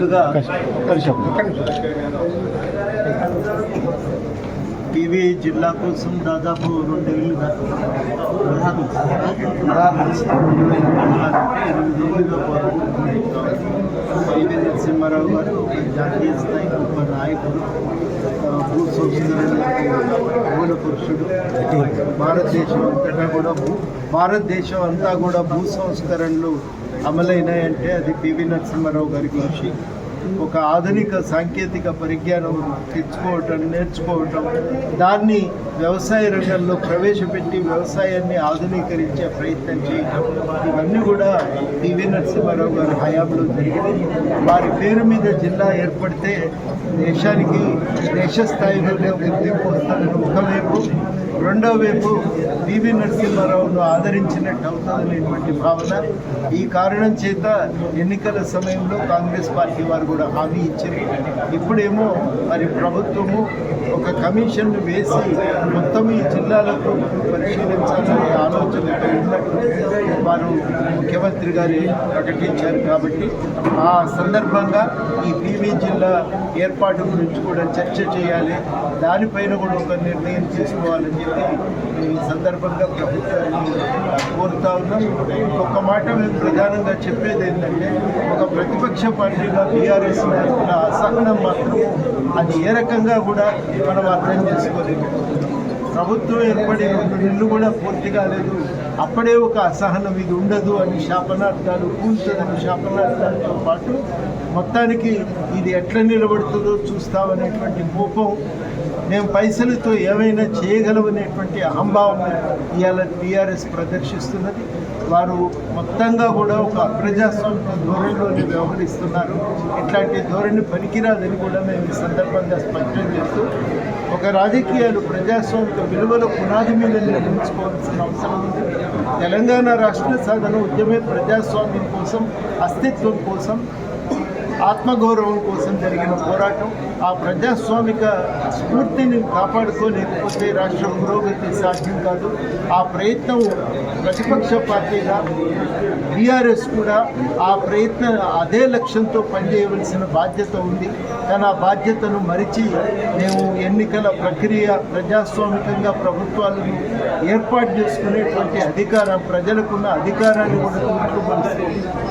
ముందుగా టీవీ జిల్లా కోసం దాదాపు రెండు ఏళ్ళు ఎనిమిదేళ్ళుగా పోరాడుతున్నాయి పివి నరసింహారావు గారు ఒక జాతీయ స్థాయి ఒక నాయకుడు భూ సంస్కరణలకు మూల పురుషుడు. భారతదేశం అంతటా కూడా భారతదేశం అంతా కూడా భూ సంస్కరణలు అమలైనాయంటే అది పివి నరసింహారావు గారి కృషి. ఒక ఆధునిక సాంకేతిక పరిజ్ఞానం తెచ్చుకోవటం నేర్చుకోవటం దాన్ని వ్యవసాయ రంగంలో ప్రవేశపెట్టి వ్యవసాయాన్ని ఆధునీకరించే ప్రయత్నం చేయటం ఇవన్నీ కూడా పివి నరసింహారావు గారి హయాంలో జరిగింది. వారి పేరు మీద జిల్లా ఏర్పడితే దేశానికి దేశ స్థాయిలో గుర్తింపు వస్తుందని ఒకవైపు రెండో వైపు పివి నరసింహారావును ఆదరించినట్టు అవుతుందనేటువంటి భావన. ఈ కారణం చేత ఎన్నికల సమయంలో కాంగ్రెస్ పార్టీ వారు కూడా హామీ ఇచ్చారు. ఇప్పుడేమో మరి ప్రభుత్వము ఒక కమిషన్ను వేసి మొత్తం ఈ జిల్లాలకు పరిశీలించాలనే ఆలోచనతో ఉన్నట్టు వారు ముఖ్యమంత్రి గారు ప్రకటించారు కాబట్టి ఆ సందర్భంగా ఈ పివి జిల్లా ఏర్పాటు గురించి కూడా చర్చ చేయాలి. దానిపైన కూడా ఒక నిర్ణయం తీసుకోవాలని చెప్పి ఈ సందర్భంగా ప్రభుత్వాన్ని కోరుతా ఉన్నాం. ఇంకొక మాట మేము ప్రధానంగా చెప్పేది ఏంటంటే ఒక ప్రతిపక్ష పార్టీగా బీఆర్ఎస్ అసహనం మాత్రం అది ఏ రకంగా కూడా మనం అర్థం చేసుకోలేము. ప్రభుత్వం ఏర్పడే ఇల్లు కూడా పూర్తి కాలేదు. అప్పుడే ఒక అసహనం ఇది ఉండదు అని శాపనార్థాలు కూల్చదని శాపనార్థాలతో పాటు మొత్తానికి ఇది ఎట్లా నిలబడుతుందో చూస్తామనేటువంటి కోపం మేము పైసలతో ఏమైనా చేయగలమనేటువంటి అహంభావం ఇవాళ టీఆర్ఎస్ ప్రదర్శిస్తున్నది. వారు మొత్తంగా కూడా ఒక ప్రజాస్వామ్య ధోరణిలోనే వ్యవహరిస్తున్నారు. ఇట్లాంటి ధోరణి పనికిరాదని కూడా మేము ఈ సందర్భంగా స్పష్టం చేస్తూ ఒక రాజకీయాలు ప్రజాస్వామిక విలువల పునాది మీద నిర్మించుకోవాల్సిన అవసరం ఉంది. తెలంగాణ రాష్ట్ర సాధన ఉద్యమే ప్రజాస్వామ్యం కోసం అస్తిత్వం కోసం ఆత్మగౌరవం కోసం జరిగిన పోరాటం ఆ ప్రజాస్వామిక స్ఫూర్తిని కాపాడుకోలేకపోతే రాష్ట్ర పురోగతి సాధ్యం కాదు. ఆ ప్రయత్నం ప్రతిపక్ష పార్టీగా బీఆర్ఎస్ కూడా ఆ ప్రయత్న అదే లక్ష్యంతో పనిచేయవలసిన బాధ్యత ఉంది. కానీ ఆ బాధ్యతను మరిచి మేము ఎన్నికల ప్రక్రియ ప్రజాస్వామికంగా ప్రభుత్వాలను ఏర్పాటు చేసుకునేటువంటి అధికారం ప్రజలకున్న అధికారాన్ని కూడా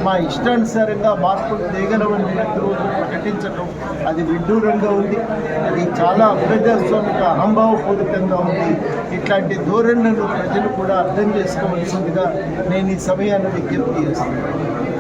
మా ఇష్టానుసారంగా మార్పులు తేగలమని ప్రకటించడం అది విడ్డూరంగా ఉంది. అది చాలా అప్రజాస్వామిక అహంభావపూరితంగా ఉంది. ఇట్లాంటి ధోరణులను ప్రజలు కూడా అర్థం చేసుకోవాల్సిందిగా నేను ఈ సమయాన్ని విజ్ఞప్తి చేస్తున్నాను.